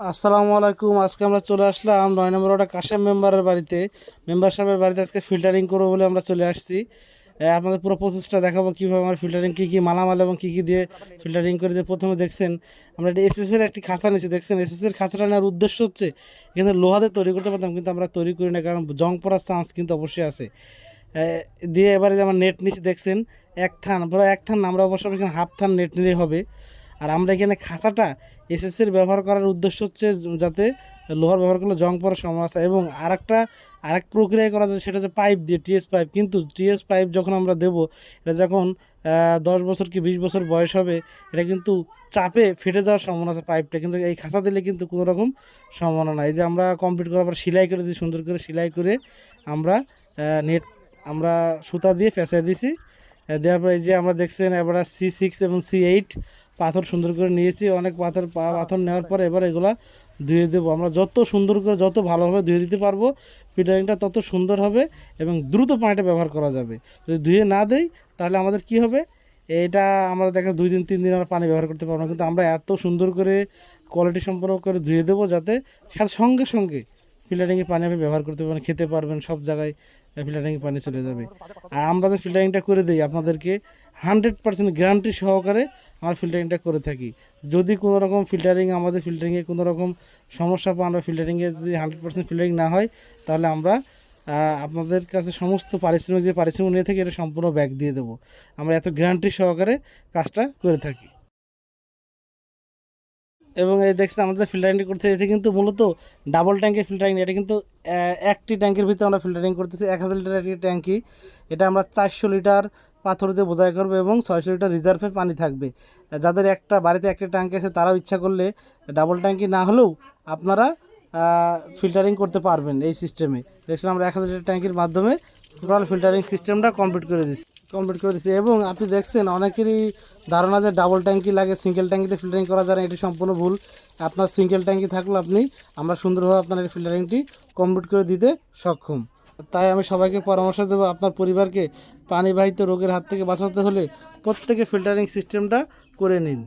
আসসালামু আলাইকুম, আজকে আমরা চলে আসলাম নয় নম্বর ওটা কাশেম মেম্বারের বাড়িতে। মেম্বার সাহেবের বাড়িতে আজকে ফিল্টারিং করব বলে আমরা চলে আসছি। আপনাদের পুরো প্রসেসটা দেখাবো কীভাবে আমরা ফিল্টারিং কী কী মালামাল এবং কী কী দিয়ে ফিল্টারিং করে দিয়ে প্রথমে দেখছেন। আমরা এটা এসএসের একটি খাঁচা নিয়েছি, দেখছেন? এসএসের খাঁচাটা নেওয়ার উদ্দেশ্য হচ্ছে এখানে লোহাতে তৈরি করতে পারতাম, কিন্তু আমরা তৈরি করি না, কারণ জং পড়ার চান্স কিন্তু অবশ্যই আছে। দিয়ে এবারে যে আমার নেট নিচে দেখছেন? এক থান, পুরো এক থান আমরা অবশ্য হাফ থান নেট নিলেই হবে। আর আমরা এখানে খাঁচাটা এসএসের ব্যবহার করার উদ্দেশ্য হচ্ছে যাতে লোহার ব্যবহার করলে জং পড়ার আছে এবং আরেকটা, আরেক প্রক্রিয়া করা যায় সেটা হচ্ছে পাইপ দিয়ে টিএস পাইপ কিন্তু টিএস পাইপ যখন আমরা দেবো, এটা যখন দশ বছর কি বিশ বছর বয়স হবে, এটা কিন্তু চাপে ফেটে যাওয়ার সম্ভাবনা আছে পাইপটা। কিন্তু এই খাঁচা দিলে কিন্তু কোনো রকম সম্ভাবনা নাই। যে আমরা কমপ্লিট করার পর সেলাই করে দিই সুন্দর করে সেলাই করে আমরা নেট, আমরা সুতা দিয়ে পেঁচাই দিছি দেওয়ার পরে এই যে আমরা দেখছেন এবার সি সিক্স এবং সি এইট পাথর সুন্দর করে নিয়েছি। অনেক পাথর পাথর নেওয়ার পরে এবার এগুলা ধুয়ে দেবো। আমরা যত সুন্দর করে যত ভালোভাবে ধুয়ে দিতে পারব ফিল্টারিংটা তত সুন্দর হবে এবং দ্রুত পানিটা ব্যবহার করা যাবে। যদি ধুয়ে না দেই তাহলে আমাদের কি হবে? এটা আমরা দেখা দুই দিন তিন দিন আমরা পানি ব্যবহার করতে পারব না। কিন্তু আমরা এত সুন্দর করে কোয়ালিটি সম্পন্ন করে ধুয়ে দেবো যাতে সাথে সঙ্গে সঙ্গে ফিল্টারিংয়ে পানি আপনি ব্যবহার করতে পারবেন, খেতে পারবেন, সব জায়গায় ফিল্টারিংয়ে পানি চলে যাবে। আর আমরা যে ফিল্টারিংটা করে দিই, আপনাদেরকে হান্ড্রেড পার্সেন্ট গ্যারান্টি সহকারে আমরা ফিল্টারিংটা করে থাকি। যদি কোনো রকম ফিল্টারিং, আমাদের ফিল্টারিংয়ে কোনো রকম সমস্যা পান বা ফিল্টারিংয়ে যদি হান্ড্রেড পার্সেন্ট ফিল্টারিং না হয়, তাহলে আমরা আপনাদের কাছে সমস্ত পারিশ্রমিক যে পারিশ্রমিক নিয়ে থাকি, এটা সম্পূর্ণ ব্যাক দিয়ে দেবো। আমরা এত গ্যারান্টি সহকারে কাজটা করে থাকি। এবং এই দেখছেন আমাদের ফিল্টারিংটি করতে এটা কিন্তু মূলত ডাবল ট্যাঙ্কের ফিল্টারিং এটা কিন্তু একটি ট্যাঙ্কের ভিতরে আমরা ফিল্টারিং করতেছি, এক হাজার লিটার একটি ট্যাঙ্কি এটা আমরা চারশো লিটার পাথর দিয়ে বোঝাই করব এবং ছয়শো লিটার রিজার্ভে পানি থাকবে। যাদের একটা, বাড়িতে একটা ট্যাঙ্কি আছে, তারাও ইচ্ছা করলে ডাবল ট্যাঙ্কি না হলেও আপনারা ফিল্টারিং করতে পারবেন এই সিস্টেমে দেখছেন আমরা এক হাজার লিটার ট্যাঙ্কির মাধ্যমে টোটাল ফিল্টারিং সিস্টেমটা কমপ্লিট করে দিচ্ছি। কমপ্লিট করে দিচ্ছি এবং আপনি দেখছেন অনেকেরই ধারণা যে ডাবল ট্যাঙ্কি লাগে সিঙ্গেল ট্যাঙ্কিতে ফিল্টারিং করা যায় না, এটি সম্পূর্ণ ভুল। আপনার সিঙ্গেল ট্যাঙ্কি থাকলে আপনি, আমরা সুন্দরভাবে আপনার এই ফিল্টারিংটি কমপ্লিট করে দিতে সক্ষম। তাই আমি সবাইকে পরামর্শ দেবো, আপনার পরিবারকে পানিবাহিত রোগের হাত থেকে বাঁচাতে হলে প্রত্যেকে ফিল্টারিং সিস্টেমটা করে নিন।